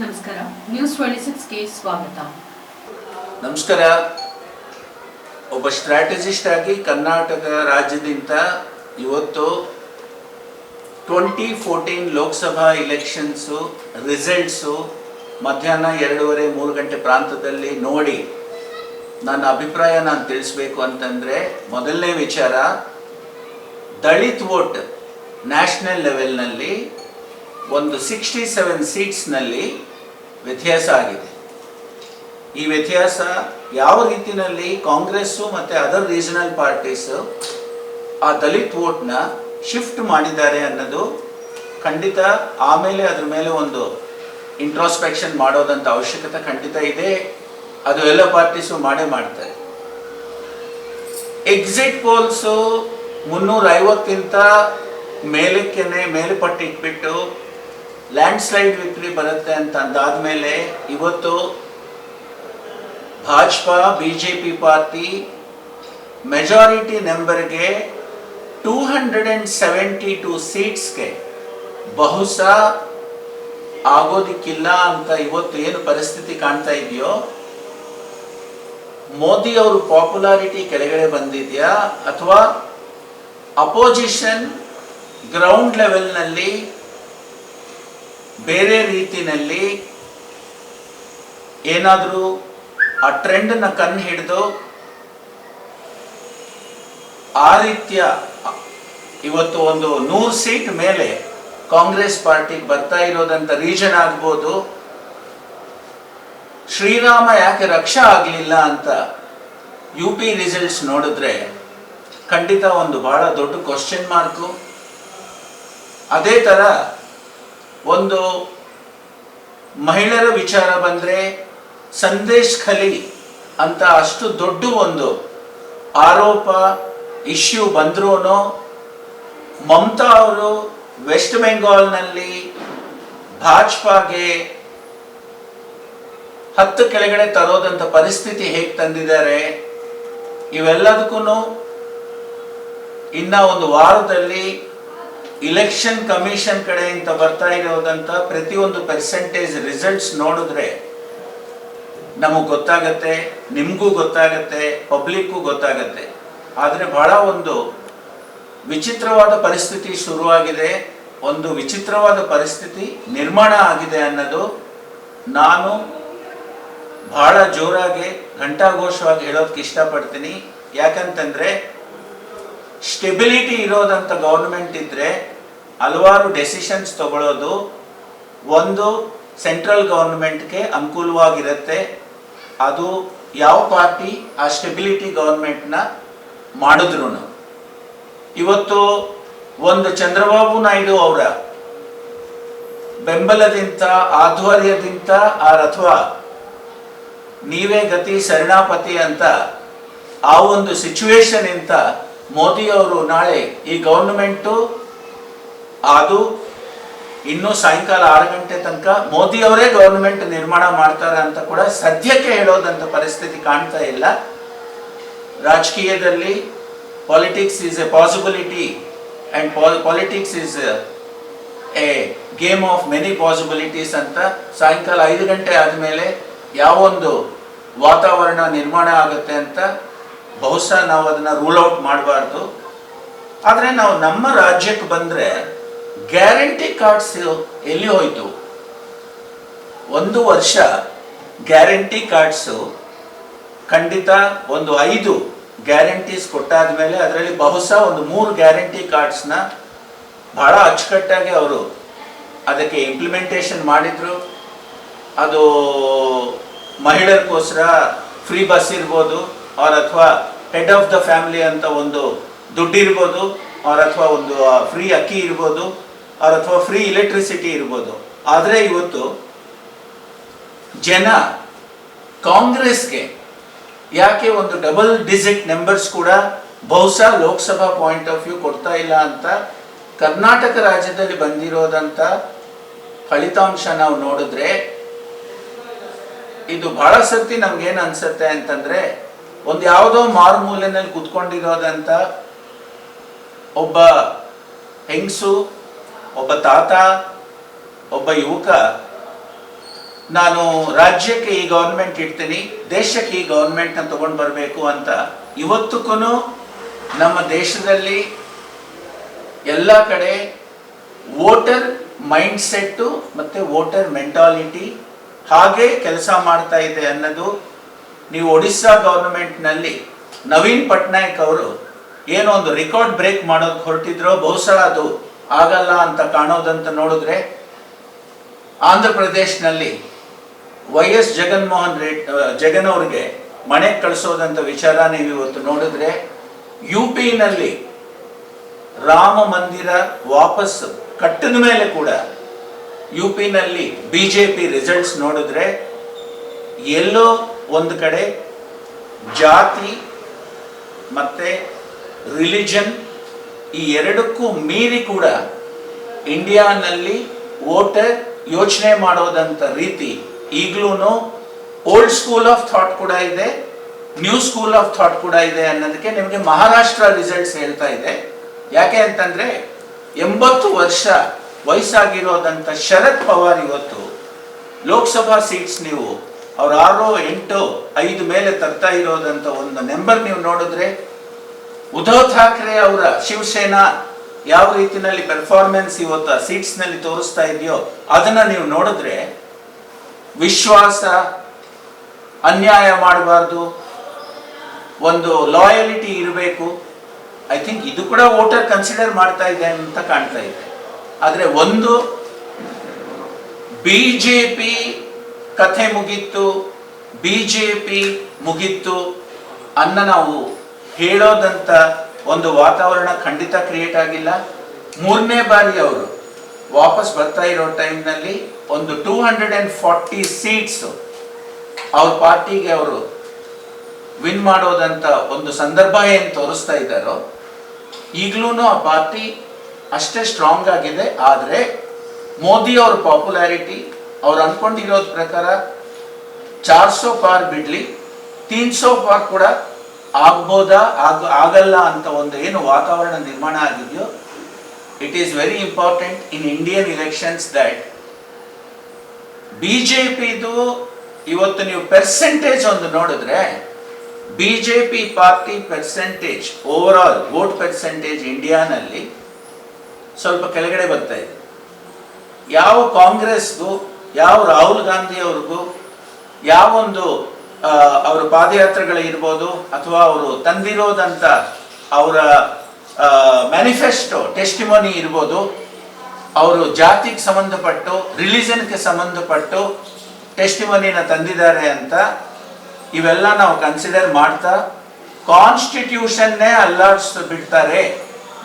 ನಮಸ್ಕಾರ. News twenty ಸಿಕ್ಸ್ಗೆ ಸ್ವಾಗತ. ನಮಸ್ಕಾರ. ಒಬ್ಬ ಸ್ಟ್ರಾಟಜಿಸ್ಟ್ ಆಗಿ ಕರ್ನಾಟಕ ರಾಜ್ಯದಿಂದ ಇವತ್ತು twenty fourteen Lok Sabha elections results ಮಧ್ಯಾಹ್ನ ಎರಡೂವರೆ ಮೂರು ಗಂಟೆ ಪ್ರಾಂತದಲ್ಲಿ ನೋಡಿ ನನ್ನ ಅಭಿಪ್ರಾಯ ನಾನು ತಿಳಿಸ್ಬೇಕು ಅಂತಂದರೆ ಮೊದಲನೇ ವಿಚಾರ, ದಲಿತ್ ವೋಟ್ ನ್ಯಾಷನಲ್ ಲೆವೆಲ್ನಲ್ಲಿ ಒಂದು ಸಿಕ್ಸ್ಟಿ ಸೆವೆನ್ ಸೀಟ್ಸ್ನಲ್ಲಿ ವ್ಯತ್ಯಾಸ ಆಗಿದೆ. ಈ ವ್ಯತ್ಯಾಸ ಯಾವ ರೀತಿಯಲ್ಲಿ ಕಾಂಗ್ರೆಸ್ಸು ಮತ್ತು ಅದರ್ ರೀಜನಲ್ ಪಾರ್ಟೀಸು ಆ ದಲಿತ್ ವೋಟ್ನ ಶಿಫ್ಟ್ ಮಾಡಿದ್ದಾರೆ ಅನ್ನೋದು ಖಂಡಿತ ಆಮೇಲೆ ಅದ್ರ ಮೇಲೆ ಒಂದು ಇಂಟ್ರಾಸ್ಪೆಕ್ಷನ್ ಮಾಡೋದಂಥ ಅವಶ್ಯಕತೆ ಖಂಡಿತ ಇದೆ. ಅದು ಎಲ್ಲ ಪಾರ್ಟೀಸು ಮಾಡೇ ಮಾಡ್ತಾರೆ. ಎಕ್ಸಿಟ್ ಪೋಲ್ಸು ಮುನ್ನೂರ ಐವತ್ತಿಂತ ಮೇಲಕ್ಕೇನೆ ಮೇಲ್ಪಟ್ಟು ಇಟ್ಬಿಟ್ಟು ಲ್ಯಾಂಡ್ ಸ್ಲೈಡ್ ವಿಕ್ಟ್ರಿ ಬರುತ್ತೆ ಅಂತ ಅಂದಾದ್ಮೇಲೆ ಇವತ್ತು Bhajapa B J P party majority ನಂಬರ್ಗೆ two hundred and seventy two ಸೀಟ್ಸ್ಗೆ ಬಹುಶಃ ಆಗೋದಿಕ್ಕಿಲ್ಲ ಅಂತ ಇವತ್ತು ಏನು ಪರಿಸ್ಥಿತಿ ಕಾಣ್ತಾ ಇದೆಯೋ, ಮೋದಿ ಅವರು ಪಾಪ್ಯುಲಾರಿಟಿ ಕೆಳಗಡೆ ಬಂದಿದೆಯಾ ಅಥವಾ ಅಪೋಸಿಷನ್ ಗ್ರೌಂಡ್ ಲೆವೆಲ್ನಲ್ಲಿ ಬೇರೆ ರೀತಿಯಲ್ಲಿ ಏನಾದರೂ ಆ ಟ್ರೆಂಡನ್ನ ಕಣ್ಣು ಹಿಡಿದು ಆ ರೀತಿಯ ಇವತ್ತು ಒಂದು ನೂರು ಸೀಟ್ ಮೇಲೆ ಕಾಂಗ್ರೆಸ್ ಪಾರ್ಟಿಗೆ ಬರ್ತಾ ಇರೋದಂತ ರೀಜನ್ ಆಗ್ಬೋದು. ಶ್ರೀರಾಮ ಯಾಕೆ ರಕ್ಷಾ ಆಗಲಿಲ್ಲ ಅಂತ ಯು ಪಿ ರಿಸಲ್ಟ್ಸ್ ನೋಡಿದ್ರೆ ಖಂಡಿತ ಒಂದು ಬಹಳ ದೊಡ್ಡ ಕ್ವಶನ್ ಮಾರ್ಕು ಅದೇ ಥರ ಒಂದು ಮಹಿಳೆಯರ ವಿಚಾರ ಬಂದರೆ ಸಂದೇಶ್ ಖಲಿ ಅಂತ ಅಷ್ಟು ದೊಡ್ಡ ಒಂದು ಆರೋಪ ಇಶ್ಯೂ ಬಂದ್ರೂ ಮಮತಾ ಅವರು ವೆಸ್ಟ್ ಬೆಂಗಾಲ್ನಲ್ಲಿ ಭಾಜಪಾಗೆ ಹತ್ತು ಕೆಳಗಡೆ ತರೋದಂಥ ಪರಿಸ್ಥಿತಿ ಹೇಗೆ ತಂದಿದ್ದಾರೆ ಇವೆಲ್ಲದಕ್ಕೂ ಇನ್ನ ಒಂದು ವಾರದಲ್ಲಿ ಇಲೆಕ್ಷನ್ ಕಮಿಷನ್ ಕಡೆಯಿಂದ ಬರ್ತಾ ಇರೋದಂತ ಪ್ರತಿಯೊಂದು ಪರ್ಸೆಂಟೇಜ್ ರಿಸಲ್ಟ್ಸ್ ನೋಡಿದ್ರೆ ನಮಗೆ ಗೊತ್ತಾಗತ್ತೆ, ನಿಮಗೂ ಗೊತ್ತಾಗತ್ತೆ ಪಬ್ಲಿಕ್ಗೂ ಗೊತ್ತಾಗತ್ತೆ. ಆದರೆ ಬಹಳ ಒಂದು ವಿಚಿತ್ರವಾದ ಪರಿಸ್ಥಿತಿ ಶುರುವಾಗಿದೆ. ಒಂದು ವಿಚಿತ್ರವಾದ ಪರಿಸ್ಥಿತಿ ನಿರ್ಮಾಣ ಆಗಿದೆ ಅನ್ನೋದು ನಾನು ಬಹಳ ಜೋರಾಗಿ ಘಂಟಾಘೋಷವಾಗಿ ಹೇಳೋದಕ್ಕೆ ಇಷ್ಟಪಡ್ತೀನಿ. ಯಾಕಂತಂದ್ರೆ ಸ್ಟೆಬಿಲಿಟಿ ಇರೋದಂಥ ಗೌರ್ಮೆಂಟ್ ಇದ್ರೆ ಹಲವಾರು ಡೆಸಿಷನ್ಸ್ ತಗೊಳ್ಳೋದು ಒಂದು ಸೆಂಟ್ರಲ್ ಗೌರ್ಮೆಂಟ್ಗೆ ಅನುಕೂಲವಾಗಿರುತ್ತೆ. ಅದು ಯಾವ ಪಾರ್ಟಿ ಆ ಸ್ಟೆಬಿಲಿಟಿ ಗೌರ್ಮೆಂಟ್ನ ಮಾಡಿದ್ರು ಇವತ್ತು ಒಂದು ಚಂದ್ರಬಾಬು ನಾಯ್ಡು ಅವರ ಬೆಂಬಲದಿಂದ, ಆಧ್ವರ್ಯದಿಂದ ಅಥವಾ ನೀವೇ ಗತಿ ಶರಣಾಪತಿ ಅಂತ ಆ ಒಂದು ಸಿಚುವೇಶನ್ ಇಂತ ಮೋದಿ ಅವರು ನಾಳೆ ಈ ಗೌರ್ಮೆಂಟು ಅದು ಇನ್ನು ಸಾಯಂಕಾಲ ಆರು ಗಂಟೆ ತನಕ ಮೋದಿ ಅವರೇ ಗೌರ್ಮೆಂಟ್ ನಿರ್ಮಾಣ ಮಾಡ್ತಾರೆ ಅಂತ ಕೂಡ ಸದ್ಯಕ್ಕೆ ಹೇಳೋದಂತ ಪರಿಸ್ಥಿತಿ ಕಾಣ್ತಾ ಇಲ್ಲ. ರಾಜಕೀಯದಲ್ಲಿ politics is a possibility and politics is a game of many possibilities ಅಂತ ಸಾಯಂಕಾಲ ಐದು ಗಂಟೆ ಆದಮೇಲೆ ಯಾವೊಂದು ವಾತಾವರಣ ನಿರ್ಮಾಣ ಆಗುತ್ತೆ ಅಂತ ಬಹುಶಃ ನಾವು ಅದನ್ನು ರೂಲ್ ಔಟ್ ಮಾಡಬಾರ್ದು. ಆದರೆ ನಾವು ನಮ್ಮ ರಾಜ್ಯಕ್ಕೆ ಬಂದರೆ ಗ್ಯಾರಂಟಿ ಕಾರ್ಡ್ಸ್ ಎಲ್ಲಿ ಹೋಯಿತು? ಒಂದು ವರ್ಷ ಗ್ಯಾರಂಟಿ ಕಾರ್ಡ್ಸು ಖಂಡಿತ ಒಂದು ಐದು ಗ್ಯಾರಂಟೀಸ್ ಕೊಟ್ಟಾದ ಮೇಲೆ ಅದರಲ್ಲಿ ಬಹುಶಃ ಒಂದು ಮೂರು ಗ್ಯಾರಂಟಿ ಕಾರ್ಡ್ಸ್ನ ಬಹಳ ಅಚ್ಚುಕಟ್ಟಾಗಿ ಅವರು ಅದಕ್ಕೆ ಇಂಪ್ಲಿಮೆಂಟೇಷನ್ ಮಾಡಿದ್ರು. ಅದು ಮಹಿಳೆಯರಿಗೋಸ್ಕರ ಫ್ರೀ ಬಸ್ ಇರ್ಬೋದು. ಅವ್ರ ಅಥವಾ ಹೆಡ್ ಆಫ್ ದ ಫ್ಯಾಮಿಲಿ ಅಂತ ಒಂದು ದುಡ್ಡಿರ್ಬೋದು ಅವ್ರ ಅಥವಾ ಒಂದು ಫ್ರೀ ಅಕ್ಕಿ ಇರ್ಬೋದು ಅವ್ರ ಅಥವಾ ಫ್ರೀ ಇಲೆಕ್ಟ್ರಿಸಿಟಿ ಇರ್ಬೋದು. ಆದರೆ ಇವತ್ತು ಜನ ಕಾಂಗ್ರೆಸ್ಗೆ ಯಾಕೆ ಒಂದು ಡಬಲ್ ಡಿಜಿಟ್ ನಂಬರ್ಸ್ ಕೂಡ ಬಹುಶಃ ಲೋಕಸಭಾ ಪಾಯಿಂಟ್ ಆಫ್ ವ್ಯೂ ಕೊಡ್ತಾ ಇಲ್ಲ ಅಂತ ಕರ್ನಾಟಕ ರಾಜ್ಯದಲ್ಲಿ ಬಂದಿರೋದಂಥ ಫಲಿತಾಂಶ ನಾವು ನೋಡಿದ್ರೆ ಇದು ಬಹಳ ಸರ್ತಿ ನಮ್ಗೇನು ಅನ್ಸುತ್ತೆ ಅಂತಂದ್ರೆ ಒಂದು ಯಾವುದೋ ಮಾರುಮೂಲೆನಲ್ಲಿ ಕುತ್ಕೊಂಡಿರೋದಂತ ಒಬ್ಬ ಹೆಂಗಸು, ಒಬ್ಬ ತಾತ, ಒಬ್ಬ ಯುವಕ, ನಾನು ರಾಜ್ಯಕ್ಕೆ ಈ ಗೌರ್ಮೆಂಟ್ ಇಡ್ತೀನಿ, ದೇಶಕ್ಕೆ ಈ ಗೌರ್ಮೆಂಟ್ನ ತಗೊಂಡು ಬರಬೇಕು ಅಂತ. ಇವತ್ತಕ್ಕೂ ನಮ್ಮ ದೇಶದಲ್ಲಿ ಎಲ್ಲ ಕಡೆ ವೋಟರ್ ಮೈಂಡ್ ಸೆಟ್ಟು ಮತ್ತು ವೋಟರ್ ಮೆಂಟಾಲಿಟಿ ಹಾಗೆ ಕೆಲಸ ಮಾಡ್ತಾ ಇದೆ ಅನ್ನೋದು ನೀವು ಒಡಿಶಾ ಗೌರ್ಮೆಂಟ್ನಲ್ಲಿ ನವೀನ್ ಪಟ್ನಾಯಕ್ ಅವರು ಏನೋ ಒಂದು ರೆಕಾರ್ಡ್ ಬ್ರೇಕ್ ಮಾಡೋದು ಹೊರಟಿದ್ರೋ ಬಹುಶಃ ಅದು ಆಗಲ್ಲ ಅಂತ ಕಾಣೋದಂತ ನೋಡಿದ್ರೆ ಆಂಧ್ರ ಪ್ರದೇಶ್ನಲ್ಲಿ Y S Jaganmohan red Jagan ಅವ್ರಿಗೆ ಮನೆ ಕಳಿಸೋದಂತ ವಿಚಾರ ನೀವು ಇವತ್ತು ನೋಡಿದ್ರೆ ಯು ಪಿನಲ್ಲಿ ರಾಮ ಮಂದಿರ ವಾಪಸ್ ಕಟ್ಟಿದ ಮೇಲೆ ಕೂಡ ಯು ಪಿನಲ್ಲಿ ಬಿ ಜೆ ಪಿ ರಿಸಲ್ಟ್ಸ್ ನೋಡಿದ್ರೆ ಎಲ್ಲೋ ಒಂದು ಕಡೆ ಜಾತಿ ಮತ್ತೆ ರಿಲಿಜನ್ ಈ ಎರಡಕ್ಕೂ ಮೀರಿ ಕೂಡ ಇಂಡಿಯಾನಲ್ಲಿ ವೋಟರ್ ಯೋಚನೆ ಮಾಡೋದಂತ ರೀತಿ ಈಗಲೂ ಓಲ್ಡ್ ಸ್ಕೂಲ್ ಆಫ್ ಥಾಟ್ ಕೂಡ ಇದೆ, ನ್ಯೂ ಸ್ಕೂಲ್ ಆಫ್ ಥಾಟ್ ಕೂಡ ಇದೆ ಅನ್ನೋದಕ್ಕೆ ನಿಮಗೆ ಮಹಾರಾಷ್ಟ್ರ ರಿಸಲ್ಟ್ಸ್ ಹೇಳ್ತಾ ಇದೆ. ಯಾಕೆ ಅಂತಂದ್ರೆ ಎಂಬತ್ತು ವರ್ಷ ವಯಸ್ಸಾಗಿರೋದಂತ ಶರದ್ ಪವಾರ್ ಇವತ್ತು ಲೋಕಸಭಾ ಸೀಟ್ಸ್ ನೀವು ಅವ್ರ ಆರು, ಎಂಟು, ಐದು ಮೇಲೆ ತರ್ತಾ ಇರೋದಂತ ಒಂದು ನಂಬರ್ ನೀವು ನೋಡಿದ್ರೆ ಉದ್ಧವ್ ಠಾಕ್ರೆ ಅವರ ಶಿವಸೇನಾ ಯಾವ ರೀತಿನಲ್ಲಿ ಪರ್ಫಾರ್ಮೆನ್ಸ್ ಇವತ್ತು ಸೀಟ್ಸ್ನಲ್ಲಿ ತೋರಿಸ್ತಾ ಇದೆಯೋ ಅದನ್ನ ನೀವು ನೋಡಿದ್ರೆ ವಿಶ್ವಾಸ, ಅನ್ಯಾಯ ಮಾಡಬಾರ್ದು, ಒಂದು ಲಾಯಲಿಟಿ ಇರಬೇಕು. ಐ ಥಿಂಕ್ ಇದು ಕೂಡ ವೋಟರ್ ಕನ್ಸಿಡರ್ ಮಾಡ್ತಾ ಇದೆ ಅಂತ ಕಾಣ್ತಾ ಇದೆ. ಆದರೆ ಒಂದು ಬಿ ಜೆ ಪಿ ಕಥೆ ಮುಗಿತ್ತು ಬಿ ಜೆ ಪಿ ಮುಗೀತು, ಅನ್ನ ನಾವು ಹೇಳೋದಂತ ಒಂದು ವಾತಾವರಣ ಖಂಡಿತ ಕ್ರಿಯೇಟ್ ಆಗಿಲ್ಲ. ಮೂರನೇ ಬಾರಿ ಅವರು ವಾಪಸ್ ಬರ್ತಾ ಇರೋ ಟೈಮ್ನಲ್ಲಿ ಒಂದು two hundred and forty seats ಅವ್ರ ಪಾರ್ಟಿಗೆ ಅವರು ವಿನ್ ಮಾಡೋದಂತ ಒಂದು ಸಂದರ್ಭ ಏನು ತೋರಿಸ್ತಾ ಇದ್ದಾರೋ ಈಗಲೂ ಆ ಪಾರ್ಟಿ ಅಷ್ಟೇ ಸ್ಟ್ರಾಂಗ್ ಆಗಿದೆ. ಆದರೆ ಮೋದಿ ಅವ್ರ ಪಾಪ್ಯುಲಾರಿಟಿ ಅವ್ರು ಅನ್ಕೊಂಡಿರೋದ್ ಪ್ರಕಾರ ಚಾರ್ ಸೋ ಪಾರ್ ಬಿಡ್ಲಿ ತೀನ್ ಸೋ ಪಾರ್ ಕೂಡ ಆಗ್ಬೋದಾ, ಆಗ, ಆಗಲ್ಲ ಅಂತ ಒಂದು ಏನು ವಾತಾವರಣ ನಿರ್ಮಾಣ ಆಗಿದೆಯೋ it is very important in Indian elections that B J ಇವತ್ತು ನೀವು ಪರ್ಸೆಂಟೇಜ್ ಒಂದು ನೋಡಿದ್ರೆ B J party percentage over all vote percentage ಇಂಡಿಯಾನಲ್ಲಿ ಸ್ವಲ್ಪ ಕೆಳಗಡೆ ಬರ್ತಾ ಇದೆ. ಯಾವ ಕಾಂಗ್ರೆಸ್ಗೂ ಯಾವ ರಾಹುಲ್ ಗಾಂಧಿ ಅವ್ರಿಗೂ ಯಾವೊಂದು ಅವರ ಪಾದಯಾತ್ರೆಗಳಿರ್ಬೋದು ಅಥವಾ ಅವರು ತಂದಿರೋದಂತ ಅವರ ಮ್ಯಾನಿಫೆಸ್ಟೋ ಟೆಸ್ಟಿಮೋನಿ ಇರ್ಬೋದು, ಅವರು ಜಾತಿಗೆ ಸಂಬಂಧಪಟ್ಟು ರಿಲಿಜನ್ಗೆ ಸಂಬಂಧಪಟ್ಟು ಟೆಸ್ಟಿಮೋನಿನ ತಂದಿದ್ದಾರೆ ಅಂತ ಇವೆಲ್ಲ ನಾವು ಕನ್ಸಿಡರ್ ಮಾಡ್ತಾ ಕಾನ್ಸ್ಟಿಟ್ಯೂಷನ್ನೇ ಅಲ್ಲಾಡ್ಸ್ ಬಿಡ್ತಾರೆ.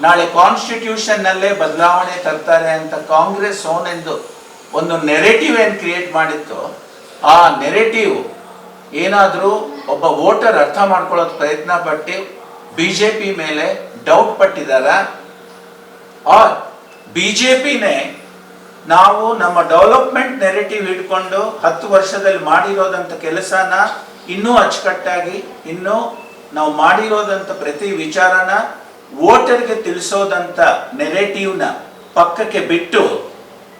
ನಾಳೆ ಕಾನ್ಸ್ಟಿಟ್ಯೂಷನ್ನಲ್ಲೇ ಬದಲಾವಣೆ ತರ್ತಾರೆ ಅಂತ ಕಾಂಗ್ರೆಸ್ ಓನೆಂದು ಒಂದು ನೆರೆಟಿವ್ ಏನು ಕ್ರಿಯೇಟ್ ಮಾಡಿತ್ತು, ಆ ನೆರೆಟಿವ್ ಏನಾದರೂ ಒಬ್ಬ ವೋಟರ್ ಅರ್ಥ ಮಾಡ್ಕೊಳ್ಳೋದು ಪ್ರಯತ್ನ ಪಟ್ಟು ಬಿ ಜೆ ಪಿ ಮೇಲೆ ಡೌಟ್ ಪಟ್ಟಿದಾರ. ಆರ್ ಬಿ ಜೆ ಪಿನೇ ನಾವು ನಮ್ಮ ಡೆವಲಪ್ಮೆಂಟ್ ನೆರೆಟಿವ್ ಇಟ್ಕೊಂಡು ಹತ್ತು ವರ್ಷದಲ್ಲಿ ಮಾಡಿರೋದಂಥ ಕೆಲಸನ ಇನ್ನೂ ಅಚ್ಚುಕಟ್ಟಾಗಿ, ಇನ್ನೂ ನಾವು ಮಾಡಿರೋದಂಥ ಪ್ರತಿ ವಿಚಾರನ ವೋಟರ್ಗೆ ತಿಳಿಸೋದಂಥ ನೆರೆಟಿವ್ನ ಪಕ್ಕಕ್ಕೆ ಬಿಟ್ಟು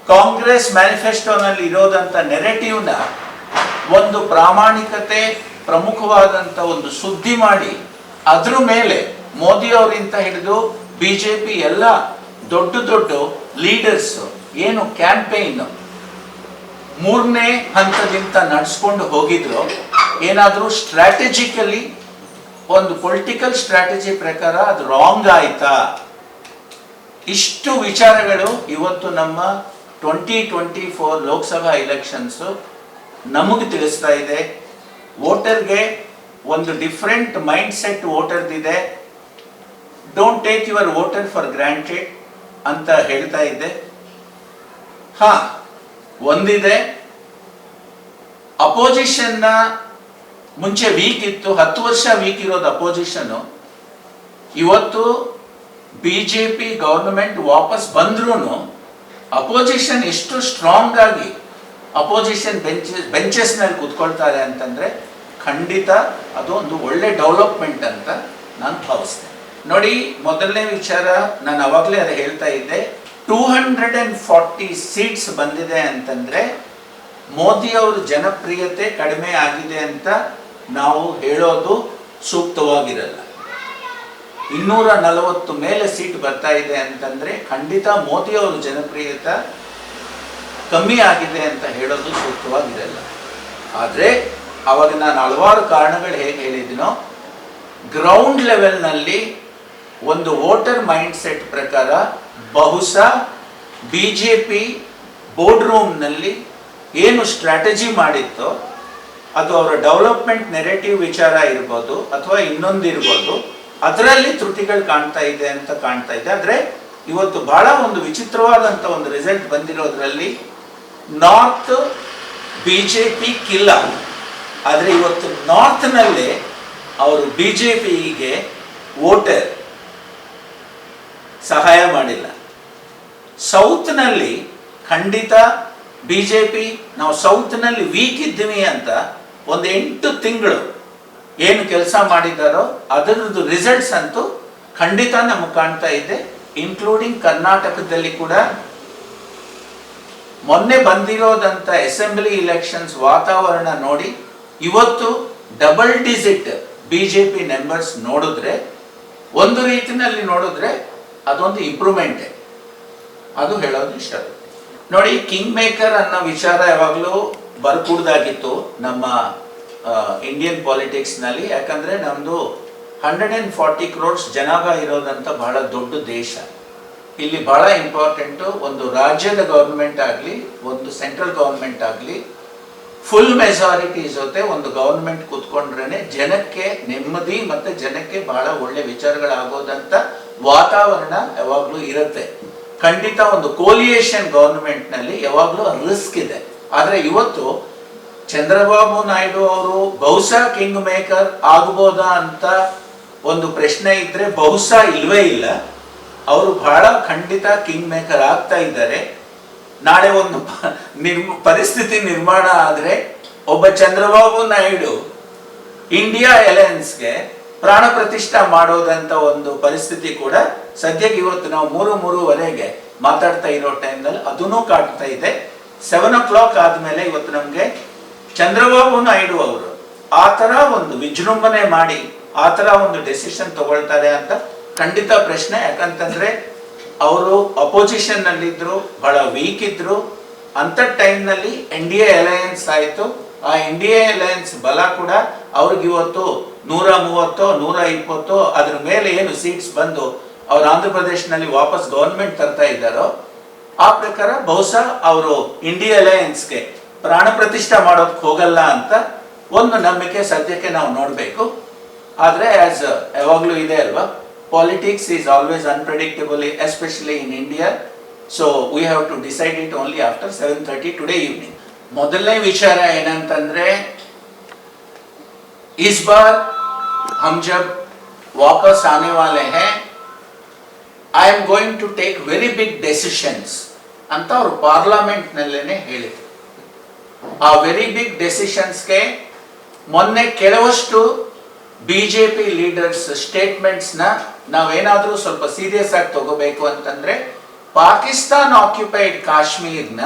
ಕಾಂಗ್ರೆಸ್ ಮ್ಯಾನಿಫೆಸ್ಟೋನಲ್ಲಿ ಇರೋದಂಥ ನೆರೆಟಿವ್ನ ಒಂದು ಪ್ರಾಮಾಣಿಕತೆ ಪ್ರಮುಖವಾದಂಥ ಒಂದು ಸುದ್ದಿ ಮಾಡಿ, ಅದ್ರ ಮೇಲೆ ಮೋದಿ ಅವರಿಂದ ಹಿಡಿದು ಬಿ ಜೆ ಪಿ ಎಲ್ಲ ದೊಡ್ಡ ದೊಡ್ಡ ಲೀಡರ್ಸ್ ಏನು ಕ್ಯಾಂಪೇನ್ ಮೂರನೇ ಹಂತದಿಂದ ನಡೆಸ್ಕೊಂಡು ಹೋಗಿದ್ರು, ಏನಾದರೂ ಸ್ಟ್ರಾಟಜಿಕಲಿ ಒಂದು ಪೊಲಿಟಿಕಲ್ ಸ್ಟ್ರಾಟಜಿ ಪ್ರಕಾರ ಅದು ರಾಂಗ್ ಆಯ್ತಾ? ಇಷ್ಟು ವಿಚಾರಗಳು ಇವತ್ತು ನಮ್ಮ twenty twenty four Lok Sabha elections ನಮಗೆ ತಿಳಿಸ್ತಾ ಇದೆ. ವೋಟರ್ಗೆ ಒಂದು different mind set ವೋಟರ್ದಿದೆ. Don't take your voter for granted ಅಂತ ಹೇಳ್ತಾ ಇದ್ದೆ. ಹಾ, ಒಂದಿದೆ. ಅಪೋಸಿಷನ್ನ ಮುಂಚೆ ವೀಕ್ ಇತ್ತು, ಹತ್ತು ವರ್ಷ ವೀಕ್ ಇರೋದು ಅಪೋಸಿಷನ್ ಇವತ್ತು ಬಿ ಜೆ ಪಿ ಗೌರ್ಮೆಂಟ್ ವಾಪಸ್ ಬಂದ್ರೂ ಅಪೋಸಿಷನ್ ಎಷ್ಟು ಸ್ಟ್ರಾಂಗ್ ಆಗಿ ಅಪೋಸಿಷನ್ ಬೆಂಚ್ ಬೆಂಚಸ್ನಲ್ಲಿ ಕೂತ್ಕೊಳ್ತಾರೆ ಅಂತಂದ್ರೆ ಖಂಡಿತ ಅದು ಒಂದು ಒಳ್ಳೆ ಡೆವಲಪ್ಮೆಂಟ್ ಅಂತ ನಾನು ಭಾವಿಸ್ತೇನೆ. ನೋಡಿ, ಮೊದಲನೇ ವಿಚಾರ ನಾನು ಅವಾಗಲೇ ಅದು ಹೇಳ್ತಾ ಇದ್ದೆ. Two hundred and forty seats ಬಂದಿದೆ ಅಂತಂದ್ರೆ ಮೋದಿಯವರ ಜನಪ್ರಿಯತೆ ಕಡಿಮೆ ಆಗಿದೆ ಅಂತ ನಾವು ಹೇಳೋದು ಸೂಕ್ತವಾಗಿರಲ್ಲ. ಇನ್ನೂರ ನಲವತ್ತು ಮೇಲೆ ಸೀಟ್ ಬರ್ತಾ ಇದೆ ಅಂತಂದ್ರೆ ಖಂಡಿತ ಮೋದಿಯವರ ಜನಪ್ರಿಯತೆ ಕಮ್ಮಿ ಆಗಿದೆ ಅಂತ ಹೇಳೋದು ಸೂಕ್ತವಾಗಿರಲ್ಲ. ಆದರೆ ಅವಾಗ ನಾನು ಹಲವಾರು ಕಾರಣಗಳು ಹೇಗೆ ಹೇಳಿದಿನೋ ಗ್ರೌಂಡ್ ಲೆವೆಲ್ನಲ್ಲಿ ಒಂದು ವೋಟರ್ ಮೈಂಡ್ ಸೆಟ್ ಪ್ರಕಾರ ಬಹುಶಃ ಬಿ ಜೆ ಪಿ ಬೋರ್ಡ್ ರೂಮ್ನಲ್ಲಿ ಏನು ಸ್ಟ್ರಾಟಜಿ ಮಾಡಿತ್ತೋ, ಅದು ಅವರ ಡೆವಲಪ್ಮೆಂಟ್ ನೆರೆಟಿವ್ ವಿಚಾರ ಇರ್ಬೋದು ಅಥವಾ ಇನ್ನೊಂದು ಇರ್ಬೋದು ಅದರಲ್ಲಿ ತೃಟಿಗಳು ಕಾಣ್ತಾ ಇದೆ ಅಂತ ಕಾಣ್ತಾ ಇದೆ. ಆದರೆ ಇವತ್ತು ಬಹಳ ಒಂದು ವಿಚಿತ್ರವಾದಂಥ ಒಂದು ರಿಸಲ್ಟ್ ಬಂದಿರೋದ್ರಲ್ಲಿ ನಾರ್ತ್ ಬಿ ಜೆ ಪಿ ಕಿಲ್ಲ. ಆದರೆ ಇವತ್ತು ನಾರ್ತ್ನಲ್ಲೇ ಅವರು ಬಿ ಜೆ ಪಿಗೆ ವೋಟರ್ ಸಹಾಯ ಮಾಡಿಲ್ಲ. ಸೌತ್ನಲ್ಲಿ ಖಂಡಿತ ಬಿ ಜೆ ಪಿ ನಾವು ಸೌತ್ನಲ್ಲಿ ವೀಕ್ ಇದ್ದೀವಿ ಅಂತ ಒಂದು ಎಂಟು ತಿಂಗಳು ಏನು ಕೆಲಸ ಮಾಡಿದಾರೋ ಅದರದ್ದು ರಿಸಲ್ಟ್ಸ್ ಅಂತೂ ಖಂಡಿತ ನಮಗೆ ಕಾಣ್ತಾ ಇದೆ. ಇನ್ಕ್ಲೂಡಿಂಗ್ ಕರ್ನಾಟಕದಲ್ಲಿ ಕೂಡ ಮೊನ್ನೆ ಬಂದಿರೋದಂತ ಅಸೆಂಬ್ಲಿ ಇಲೆಕ್ಷನ್ಸ್ ವಾತಾವರಣ ನೋಡಿ, ಇವತ್ತು double digit B J P numbers ನೋಡಿದ್ರೆ, ಒಂದು ರೀತಿನಲ್ಲಿ ನೋಡಿದ್ರೆ ಅದೊಂದು ಇಂಪ್ರೂವ್ಮೆಂಟೇ ಅದು ಹೇಳೋದು ಇಷ್ಟ. ನೋಡಿ ಕಿಂಗ್ ಮೇಕರ್ ಅನ್ನೋ ವಿಚಾರ ಯಾವಾಗಲೂ ಬರ್ಕೂಡ್ದಾಗಿತ್ತು ನಮ್ಮ ಇಂಡಿಯನ್ ಪಾಲಿಟಿಕ್ಸ್ನಲ್ಲಿ ಯಾಕಂದ್ರೆ ನಮ್ಮದು ಹಂಡ್ರೆಡ್ ಆ್ಯಂಡ್ ಫಾರ್ಟಿ ಕ್ರೋಡ್ಸ್ ಜನಾಭಾ ಇರೋದಂಥ ಬಹಳ ದೊಡ್ಡ ದೇಶ. ಇಲ್ಲಿ ಬಹಳ ಇಂಪಾರ್ಟೆಂಟು ಒಂದು ರಾಜ್ಯದ ಗೌರ್ಮೆಂಟ್ ಆಗಲಿ, ಒಂದು ಸೆಂಟ್ರಲ್ ಗೌರ್ಮೆಂಟ್ ಆಗಲಿ ಫುಲ್ ಮೆಜಾರಿಟಿ ಜೊತೆ ಒಂದು ಗೌರ್ಮೆಂಟ್ ಕುತ್ಕೊಂಡ್ರೇನೆ ಜನಕ್ಕೆ ನೆಮ್ಮದಿ ಮತ್ತೆ ಜನಕ್ಕೆ ಬಹಳ ಒಳ್ಳೆ ವಿಚಾರಗಳಾಗೋದಂಥ ವಾತಾವರಣ ಯಾವಾಗಲೂ ಇರುತ್ತೆ. ಖಂಡಿತ ಒಂದು ಕೋಲಿಯೇಷನ್ ಗೌರ್ಮೆಂಟ್ನಲ್ಲಿ ಯಾವಾಗಲೂ ರಿಸ್ಕ್ ಇದೆ. ಆದರೆ ಇವತ್ತು ಚಂದ್ರಬಾಬು ನಾಯ್ಡು ಅವರು ಬಹುಶಃ ಕಿಂಗ್ ಮೇಕರ್ ಆಗ್ಬೋದಾ ಅಂತ ಒಂದು ಪ್ರಶ್ನೆ ಇದ್ರೆ ಬಹುಶಃ ಇಲ್ವೇ ಇಲ್ಲ. ಅವರು ಬಹಳ ಖಂಡಿತ ಕಿಂಗ್ ಮೇಕರ್ ಆಗ್ತಾ ಇದ್ದಾರೆ. ನಾಳೆ ಒಂದು ನಿರ್ಮ, ಪರಿಸ್ಥಿತಿ ನಿರ್ಮಾಣ ಆದ್ರೆ ಒಬ್ಬ ಚಂದ್ರಬಾಬು ನಾಯ್ಡು ಇಂಡಿಯಾ ಅಲಯನ್ಸ್ಗೆ ಪ್ರಾಣ ಪ್ರತಿಷ್ಠಾ ಮಾಡೋದಂತ ಒಂದು ಪರಿಸ್ಥಿತಿ ಕೂಡ ಸದ್ಯಕ್ಕೆ ಇವತ್ತು ನಾವು ಮೂರು ಮೂರುವರೆಗೆ ಮಾತಾಡ್ತಾ ಇರೋ ಟೈಮ್ನಲ್ಲಿ ಅದನ್ನೂ ಕಾಡ್ತಾ ಇದೆ. ಸೆವೆನ್ ಓ ಕ್ಲಾಕ್ ಆದ್ಮೇಲೆ ಇವತ್ತು ನಮಗೆ ಚಂದ್ರಬಾಬು ನಾಯ್ಡು ಅವರು. ಆ ತರ ಒಂದು ವಿಜೃಂಭಣೆ ಮಾಡಿ ಆ ತರ ಒಂದು ಡೆಸಿಷನ್ ತಗೊಳ್ತಾರೆ ಅಂತ ಖಂಡಿತ ಪ್ರಶ್ನೆ. ಯಾಕಂತಂದ್ರೆ ಅವರು ಅಪೋಸಿಷನ್ ನಲ್ಲಿದ್ರು, ಬಹಳ ವೀಕ್ ಇದ್ರು. ಅಂತ ಟೈಮ್ನಲ್ಲಿ ಎನ್ ಡಿ ಎ ಅಲಯನ್ಸ್ ಆಯ್ತು. ಆ ಎನ್ ಡಿ ಎ ಅಲಯನ್ಸ್ ಬಲ ಕೂಡ ಅವ್ರಿಗೆ ಇವತ್ತು ನೂರ ಮೂವತ್ತೋ, ನೂರ ಇಪ್ಪತ್ತೋ, ಅದ್ರ ಮೇಲೆ ಏನು ಸೀಟ್ಸ್ ಬಂದು ಅವ್ರು ಆಂಧ್ರ ಪ್ರದೇಶನಲ್ಲಿ ವಾಪಸ್ ಗವರ್ಮೆಂಟ್ ತರ್ತಾ ಇದ್ದಾರೋ, ಆ ಪ್ರಕಾರ ಬಹುಶಃ ಅವರು ಇಂಡಿಯಾ ಅಲಯನ್ಸ್ಗೆ ಪ್ರಾಣ ಪ್ರತಿಷ್ಠಾ ಮಾಡೋದಕ್ಕೆ ಹೋಗಲ್ಲ ಅಂತ ಒಂದು ನಂಬಿಕೆ ಸದ್ಯಕ್ಕೆ ನಾವು ನೋಡಬೇಕು ಆದರೆ ಆಸ್ ಯಾವಾಗಲೂ ಇದೆ ಅಲ್ವಾ politics is always unpredictable especially in India so we have to decide it only after seven thirty today evening ಮೊದಲನೇ ವಿಚಾರ ಏನಂತಂದ್ರೆ इस बार हम जब वापस आने वाले हैं I am going to take very big decisions ಅಂತ ಅವರು ಪಾರ್ಲಿಮೆಂಟ್ ನಲ್ಲೇನೆ ಹೇಳಿದ್ರು ಆ ವೆರಿ ಬಿಗ್ ಡೆಸಿಷನ್ಸ್ಗೆ ಮೊನ್ನೆ ಕೆಲವಷ್ಟು ಬಿ ಜೆ ಪಿ ಲೀಡರ್ಸ್ ಸ್ಟೇಟ್ಮೆಂಟ್ಸ್ನ ನಾವೇನಾದರೂ ಸ್ವಲ್ಪ ಸೀರಿಯಸ್ ಆಗಿ ತಗೋಬೇಕು ಅಂತಂದ್ರೆ ಪಾಕಿಸ್ತಾನ್ ಆಕ್ಯುಪೈಡ್ ಕಾಶ್ಮೀರ್ನ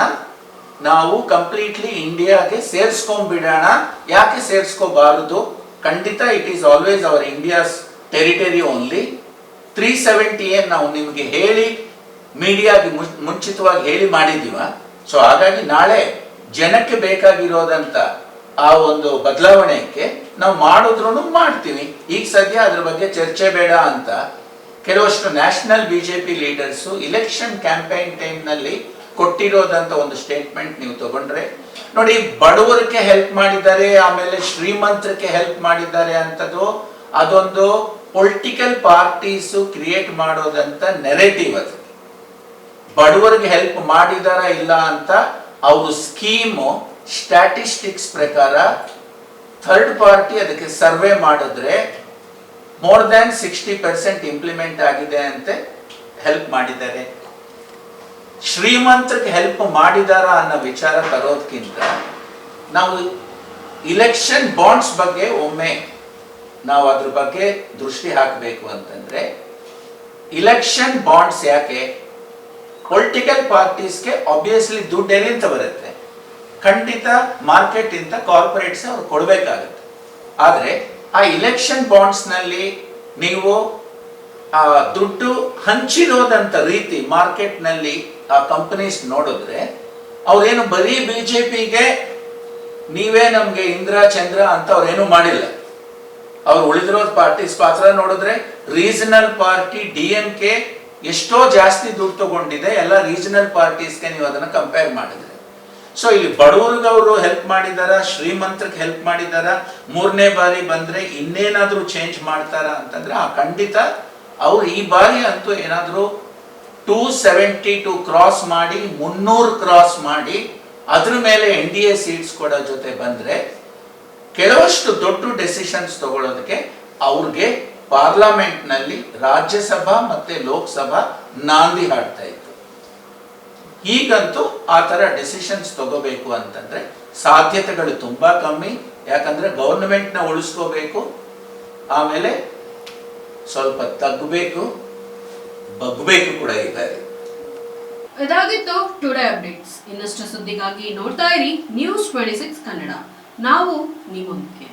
ನಾವು ಕಂಪ್ಲೀಟ್ಲಿ ಇಂಡಿಯಾಗೆ ಸೇರಿಸ್ಕೊಂಡ್ಬಿಡೋಣ. ಯಾಕೆ ಸೇರಿಸ್ಕೋಬಾರದು? ಖಂಡಿತ it is always our India's territory only three seventy ಏನ್ ನಾವು ನಿಮಗೆ ಹೇಳಿ ಮೀಡಿಯಾಗೆ ಮುಂಚಿತವಾಗಿ ಹೇಳಿ ಮಾಡಿದ್ದೀವ. ಸೊ ಹಾಗಾಗಿ ನಾಳೆ ಜನಕ್ಕೆ ಬೇಕಾಗಿರೋದಂತ ಆ ಒಂದು ಬದಲಾವಣೆಗೆ ನಾವು ಮಾಡಿದ್ರು ಮಾಡ್ತೀವಿ. ಈಗ ಸದ್ಯ ಅದ್ರ ಬಗ್ಗೆ ಚರ್ಚೆ ಬೇಡ ಅಂತ ಕೆಲವಷ್ಟು national BJP leaders election campaign ಟೈಮ್ನಲ್ಲಿ ಕೊಟ್ಟಿರೋದಂತ ಒಂದು ಸ್ಟೇಟ್ಮೆಂಟ್ ನೀವು ತಗೊಂಡ್ರೆ, ನೋಡಿ ಬಡವರಿಗೆ ಹೆಲ್ಪ್ ಮಾಡಿದ್ದಾರೆ, ಆಮೇಲೆ ಶ್ರೀಮಂತರಿಗೆ ಹೆಲ್ಪ್ ಮಾಡಿದ್ದಾರೆ ಅಂತದ್ದು ಅದೊಂದು ಪೊಲಿಟಿಕಲ್ ಪಾರ್ಟೀಸು ಕ್ರಿಯೇಟ್ ಮಾಡೋದಂತ ನೆರೆಟಿವ್ ಅದು. ಬಡವರಿಗೆ ಹೆಲ್ಪ್ ಮಾಡಿದಾರ ಇಲ್ಲ ಅಂತ ಅವರು ಸ್ಕೀಮು ಸ್ಟ್ಯಾಟಿಸ್ಟಿಕ್ಸ್ ಪ್ರಕಾರ ಥರ್ಡ್ ಪಾರ್ಟಿ ಅದಕ್ಕೆ ಸರ್ವೆ ಮಾಡಿದ್ರೆ more than sixty percent implement ಆಗಿದೆ ಅಂತ ಹೆಲ್ಪ್ ಮಾಡಿದ್ದಾರೆ. ಶ್ರೀಮಂತಕ್ಕೆ ಹೆಲ್ಪ್ ಮಾಡಿದಾರ ಅನ್ನೋ ವಿಚಾರ ತರೋದಕ್ಕಿಂತ ನಾವು ಇಲೆಕ್ಷನ್ ಬಾಂಡ್ಸ್ ಬಗ್ಗೆ ಒಮ್ಮೆ ನಾವು ಅದ್ರ ಬಗ್ಗೆ ದೃಷ್ಟಿ ಹಾಕಬೇಕು ಅಂತಂದ್ರೆ ಇಲೆಕ್ಷನ್ ಬಾಂಡ್ಸ್ ಯಾಕೆ ಪೊಲಿಟಿಕಲ್ ಪಾರ್ಟೀಸ್ಗೆ ಆಬ್ವಿಯಸ್ಲಿ ದುಡ್ಡು ಅಂತ ಬರುತ್ತೆ? ಖಂಡಿತ ಮಾರ್ಕೆಟ್ ಇಂತ ಕಾರ್ಪೊರೇಟ್ಸ್ ಅವ್ರು ಕೊಡಬೇಕಾಗುತ್ತೆ. ಆದರೆ ಆ ಇಲೆಕ್ಷನ್ ಬಾಂಡ್ಸ್ನಲ್ಲಿ ನೀವು, ಆ, ದುಡ್ಡು ಹಂಚಿರೋದಂತ ರೀತಿ ಮಾರ್ಕೆಟ್ನಲ್ಲಿ ಆ ಕಂಪನೀಸ್ ನೋಡಿದ್ರೆ, ಅವ್ರೇನು ಬರೀ ಬಿ ಜೆ ಪಿಗೆ ನೀವೇ ನಮಗೆ ಇಂದ್ರ, ಚಂದ್ರ ಅಂತ ಅವ್ರೇನು ಮಾಡಿಲ್ಲ. ಅವ್ರು ಉಳಿದಿರೋ ಪಾರ್ಟೀಸ್ ಪಾತ್ರ ನೋಡಿದ್ರೆ regional party D M K ಎಷ್ಟೋ ಜಾಸ್ತಿ ದುಡ್ಡು ತಗೊಂಡಿದೆ, ಎಲ್ಲ ರೀಜನಲ್ ಪಾರ್ಟೀಸ್ಗೆ ನೀವು ಅದನ್ನ ಕಂಪೇರ್ ಮಾಡಿದ್ರೆ. ಸೊ ಇಲ್ಲಿ ಬಡವರಿಗೆ ಹೆಲ್ಪ್ ಮಾಡಿದಾರ, ಶ್ರೀಮಂತರಿಗೆ ಹೆಲ್ಪ್ ಮಾಡಿದಾರ, ಮೂರನೇ ಬಾರಿ ಬಂದ್ರೆ ಇನ್ನೇನಾದರೂ ಚೇಂಜ್ ಮಾಡ್ತಾರ ಅಂತಂದ್ರೆ, ಆ ಖಂಡಿತ ಅವ್ರು ಈ ಬಾರಿ ಅಂತೂ ಏನಾದರೂ ಟೂ ಸೆವೆಂಟಿ ಟು ಕ್ರಾಸ್ ಮಾಡಿ, ಮುನ್ನೂರು ಕ್ರಾಸ್ ಮಾಡಿ, ಅದ್ರ ಮೇಲೆ ಎನ್ ಡಿ ಎ ಸೀಟ್ಸ್ ಕೊಡೋ ಜೊತೆ ಬಂದ್ರೆ, ಕೆಲವಷ್ಟು ದೊಡ್ಡ ಡೆಸಿಷನ್ಸ್ ತಗೊಳ್ಳೋದಕ್ಕೆ ಅವ್ರಿಗೆ ಪಾರ್ಲಿಮೆಂಟ್ನಲ್ಲಿ ರಾಜ್ಯಸಭಾ ಮತ್ತೆ ಲೋಕಸಭಾ ನಾಂದಿ ಹಾಡ್ತಾ ಇತ್ತು. ಈಗಂತೂ ಆ ತರ ಡಿಸಿಷನ್ಸ್ ತಗೋಬೇಕು ಅಂತಂದ್ರೆ ಸಾಧ್ಯತೆಗಳು ತುಂಬಾ ಕಮ್ಮಿ. ಯಾಕಂದ್ರೆ ಗವರ್ನಮೆಂಟ್ನ ಉಳಿಸ್ಕೋಬೇಕು, ಆಮೇಲೆ ಸ್ವಲ್ಪ ತಗ್ಗಬೇಕು ಬಗ್ಬೇಕು ಕೂಡ ಇದ್ದಾರೆ ಇದಾಗಿತ್ತು ಟುಡೇ ಅಪ್ಡೇಟ್ಸ್ ಇನ್ನಷ್ಟು ಸುದ್ದಿಗಾಗಿ ನೋಡ್ತಾ ಇರಿ ನ್ಯೂಸ್ ಟ್ವೆಂಟಿ ಸಿಕ್ಸ್ ಕನ್ನಡ. ನಾವು ನಿಮ್ಮೊಂದಿಗೆ